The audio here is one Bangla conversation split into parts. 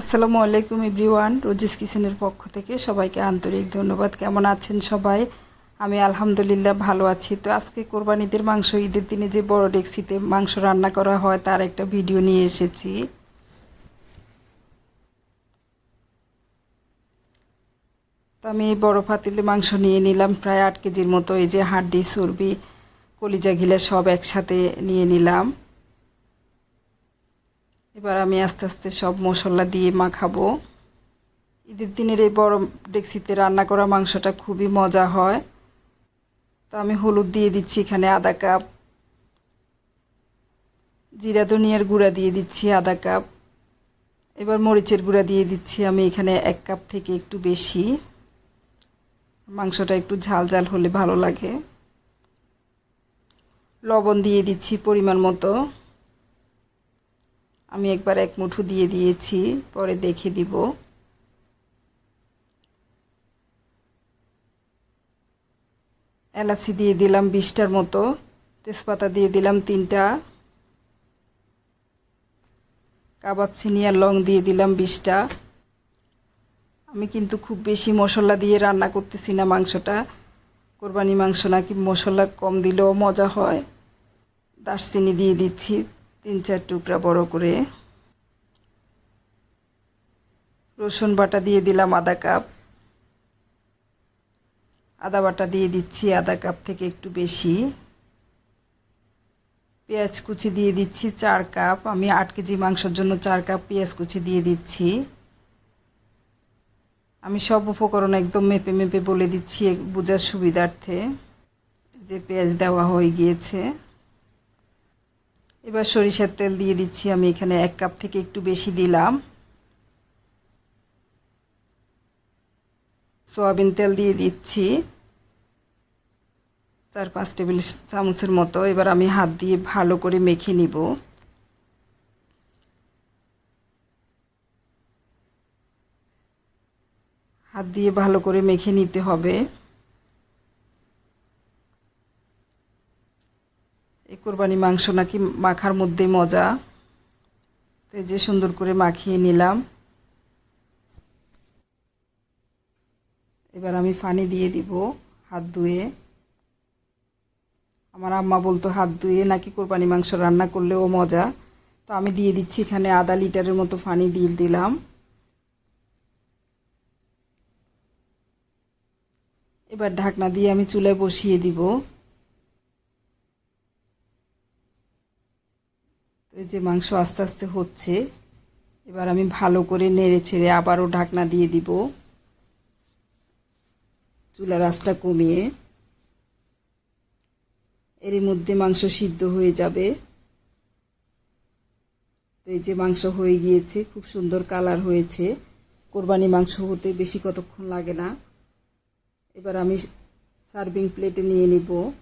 আসসালামু আলাইকুম এভরিওয়ান, রোজিস কিচেনের পক্ষ থেকে সবাইকে আন্তরিক ধন্যবাদ। কেমন আছেন সবাই? আমি আলহামদুলিল্লাহ ভালো আছি। তো আজকে কোরবানিদের মাংস, ঈদের দিনে যে বড় ডেক্সিতে মাংস রান্না করা হয়, তার একটা ভিডিও নিয়ে এসেছি। তো আমি এই বড় পাতিলে মাংস নিয়ে নিলাম, প্রায় আট কেজির মতো। এই যে হাড্ডি, চর্বি, কলিজা ঘিলা সব একসাথে নিয়ে নিলাম। এবার আমি আস্তে আস্তে সব মশলা দিয়ে মাখাবো। ঈদের দিনের এই বড় ডেক্সিতে রান্না করা মাংসটা খুবই মজা হয়। তো আমি হলুদ দিয়ে দিচ্ছি এখানে আধা কাপ। জিরা ধনিয়ার গুঁড়া দিয়ে দিচ্ছি আধা কাপ। এবার মরিচের গুঁড়া দিয়ে দিচ্ছি আমি এখানে এক কাপ থেকে একটু বেশি। মাংসটা একটু ঝাল ঝাল হলে ভালো লাগে। লবণ দিয়ে দিচ্ছি পরিমাণ মতো। আমি একবার এক মুঠো দিয়ে দিয়েছি, পরে দেখে দিব। এলাচি দিয়ে দিলাম বিশটার মতো, তেজপাতা দিয়ে দিলাম তিনটা, কাবাব, চিনি আর লং দিয়ে দিলাম বিশটা। আমি কিন্তু খুব বেশি মশলা দিয়ে রান্না করতেছি না মাংসটা, কোরবানি মাংস নাকি মশলা কম দিলেও মজা হয়। দারচিনি দিয়ে দিচ্ছি। তিন চার টুকরা বড় করে রসুন বাটা দিয়ে দিলাম আধা কাপ। আদা বাটা দিয়ে দিচ্ছি আধা কাপ থেকে একটু বেশি। পেঁয়াজ কুচি দিয়ে দিচ্ছি চার কাপ। আমি আট কেজি মাংসের জন্য চার কাপ পেঁয়াজ কুচি দিয়ে দিচ্ছি। আমি সব উপকরণ একদম মেপে মেপে বলে দিচ্ছি বোঝার সুবিধার্থে। যে পেঁয়াজ দেওয়া হয়ে গিয়েছে। এবার সরিষার তেল দিয়ে দিচ্ছি, আমি এখানে এক কাপ থেকে একটু বেশি দিলাম। সয়াবিন তেল দিয়ে দিচ্ছি। চার পাঁচ টেবিল চামচের মতো। এবার আমি হাত দিয়ে ভালো করে মেখে নিব। হাত দিয়ে ভালো করে মেখে নিতে হবে এই কোরবানি মাংস নাকি মাখার মধ্যে মজা। তো যে সুন্দর করে মাখিয়ে নিলাম। এবার আমি পানি দিয়ে দিব হাত ধুয়ে। আমার আম্মা বলতো, হাত ধুয়ে নাকি কোরবানি মাংস রান্না করলেও মজা। তো আমি দিয়ে দিচ্ছি এখানে আধা লিটারের মতো পানি দিয়ে দিলাম। এবার ঢাকনা দিয়ে আমি চুলায় বসিয়ে দিব। যে মাংস আস্তে আস্তে হচ্ছে, এবার আমি ভালো করে নেড়ে ছেড়ে আবারও ঢাকনা দিয়ে দিব। চুলার আঁচটা কমিয়ে। এরই মধ্যে মাংস সিদ্ধ হয়ে যাবে। তো এই যে মাংস হয়ে গিয়েছে, খুব সুন্দর কালার হয়েছে। কোরবানি মাংস হতে বেশি কতক্ষণ লাগে না। এবার আমি সার্ভিং প্লেটে নিয়ে নিব।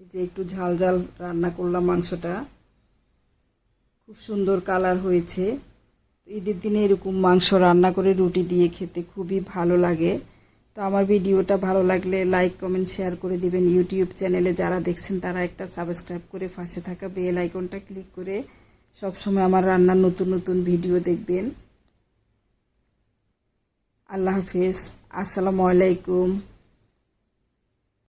যে একটু ঝাল ঝাল রান্না করলাম মাংসটা। খুব সুন্দর কালার হয়েছে। ঈদের দিনে এরকম মাংস রান্না করে রুটি দিয়ে খেতে খুবই ভালো লাগে। তো আমার ভিডিওটা ভালো লাগলে লাইক, কমেন্ট, শেয়ার করে দিবেন। ইউটিউব চ্যানেলে যারা দেখছেন তারা একটা সাবস্ক্রাইব করে পাশে থাকা বেল আইকনটা ক্লিক করে সব সময় আমার রান্নার নতুন নতুন ভিডিও দেখবেন। আল্লাহ হাফিজ। আসসালামু আলাইকুম।